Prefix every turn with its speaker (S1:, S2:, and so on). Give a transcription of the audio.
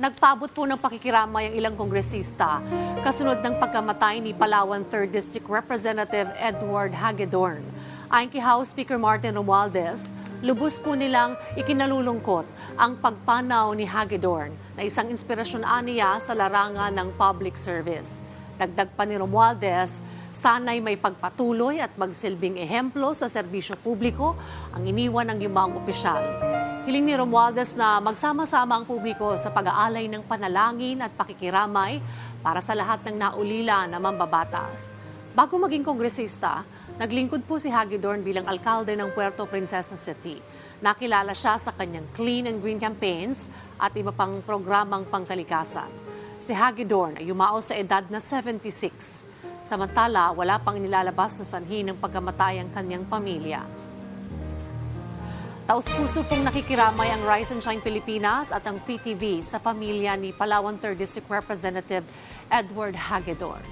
S1: Nagpabot po ng pakikiramay ang ilang kongresista kasunod ng pagkamatay ni Palawan 3rd District Representative Edward Hagedorn. Ayon kay House Speaker Martin Romualdez, lubos po nilang ikinalulungkot ang pagpanaw ni Hagedorn na isang inspirasyon aniya sa larangan ng public service. Dagdag pa ni Romualdez, sana'y may pagpatuloy at magsilbing ehemplo sa serbisyo publiko ang iniwan ng yumang opisyal. Hiling ni Romualdez na magsama-sama ang publiko sa pag-aalay ng panalangin at pakikiramay para sa lahat ng naulila na mambabatas. Bago maging kongresista, naglingkod po si Hagedorn bilang alkalde ng Puerto Princesa City. Nakilala siya sa kanyang clean and green campaigns at iba pang programang pangkalikasan. Si Hagedorn ay yumao sa edad na 76. Samantala, wala pang nilalabas na sanhi ng pagkamatay ang kanyang pamilya. Taus-puso pong nakikiramay ang Rise and Shine Pilipinas at ang PTV sa pamilya ni Palawan 3rd District Representative Edward Hagedorn.